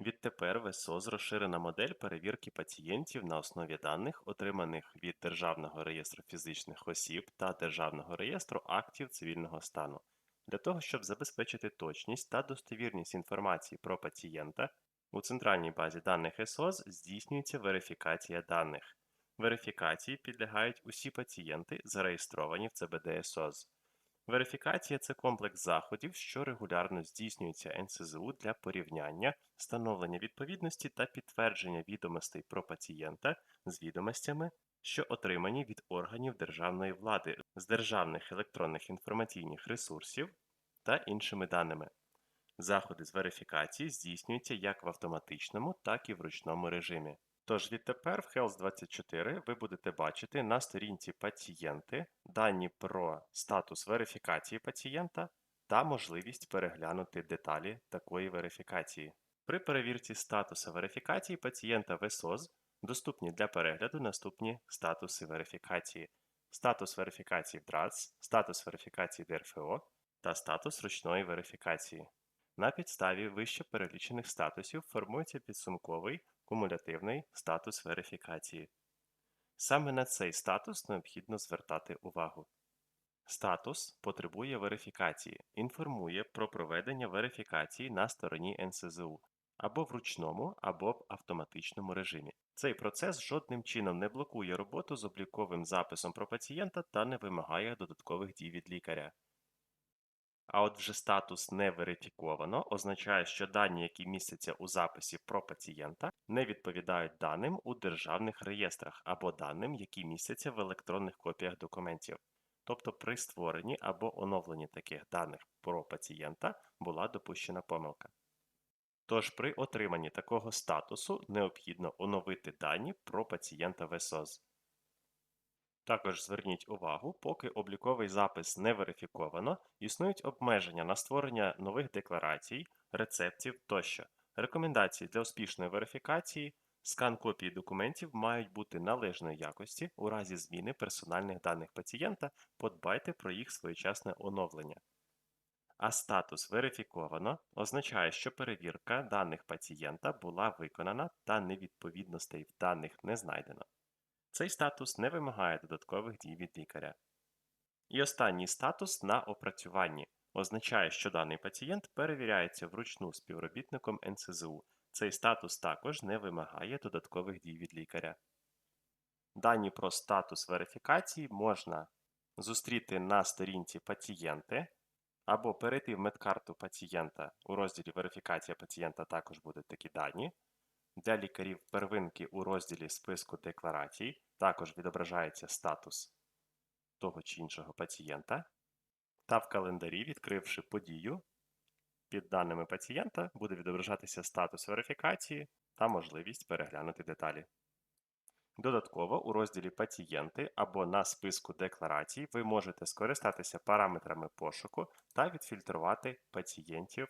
Відтепер в СОЗ розширена модель перевірки пацієнтів на основі даних, отриманих від Державного реєстру фізичних осіб та Державного реєстру актів цивільного стану. Для того, щоб забезпечити точність та достовірність інформації про пацієнта, у центральній базі даних СОЗ здійснюється верифікація даних. Верифікації підлягають усі пацієнти, зареєстровані в ЦБД СОЗ. Верифікація це комплекс заходів, що регулярно здійснюється НСЗУ для порівняння, встановлення відповідності та підтвердження відомостей про пацієнта з відомостями, що отримані від органів державної влади з державних електронних інформаційних ресурсів та іншими даними. Заходи з верифікації здійснюються як в автоматичному, так і в ручному режимі. Тож відтепер в Health 24 ви будете бачити на сторінці пацієнти дані про статус верифікації пацієнта та можливість переглянути деталі такої верифікації. При перевірці статусу верифікації пацієнта в СОЗ доступні для перегляду наступні статуси верифікації: статус верифікації в ДРАЦ, статус верифікації ДРФО та статус ручної верифікації. На підставі вище перелічених статусів формується підсумковий кумулятивний статус верифікації. Саме на цей статус необхідно звертати увагу. Статус потребує верифікації, інформує про проведення верифікації на стороні НСЗУ або в ручному, або в автоматичному режимі. Цей процес жодним чином не блокує роботу з обліковим записом про пацієнта та не вимагає додаткових дій від лікаря. А от вже статус не верифіковано означає, що дані, які містяться у записі про пацієнта, не відповідають даним у державних реєстрах або даним, які містяться в електронних копіях документів. Тобто при створенні або оновленні таких даних про пацієнта була допущена помилка. Тож при отриманні такого статусу необхідно оновити дані про пацієнта в СОЗ. Також зверніть увагу, поки обліковий запис не верифіковано, існують обмеження на створення нових декларацій, рецептів тощо. Рекомендації для успішної верифікації скан копії документів мають бути належної якості. У разі зміни персональних даних пацієнта подбайте про їх своєчасне оновлення. А статус верифіковано означає, що перевірка даних пацієнта була виконана та невідповідностей в даних не знайдено. Цей статус не вимагає додаткових дій від лікаря. І останній статус на опрацюванні означає, що даний пацієнт перевіряється вручну співробітником НСЗУ. Цей статус також не вимагає додаткових дій від лікаря. Дані про статус верифікації можна зустріти на сторінці пацієнти або перейти в медкарту пацієнта у розділі Верифікація пацієнта також будуть такі дані. Для лікарів первинки у розділі списку декларацій також відображається статус того чи іншого пацієнта. Та в календарі, відкривши подію, під даними пацієнта буде відображатися статус верифікації та можливість переглянути деталі. Додатково у розділі Пацієнти або на списку декларацій ви можете скористатися параметрами пошуку та відфільтрувати пацієнтів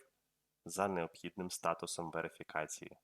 за необхідним статусом верифікації.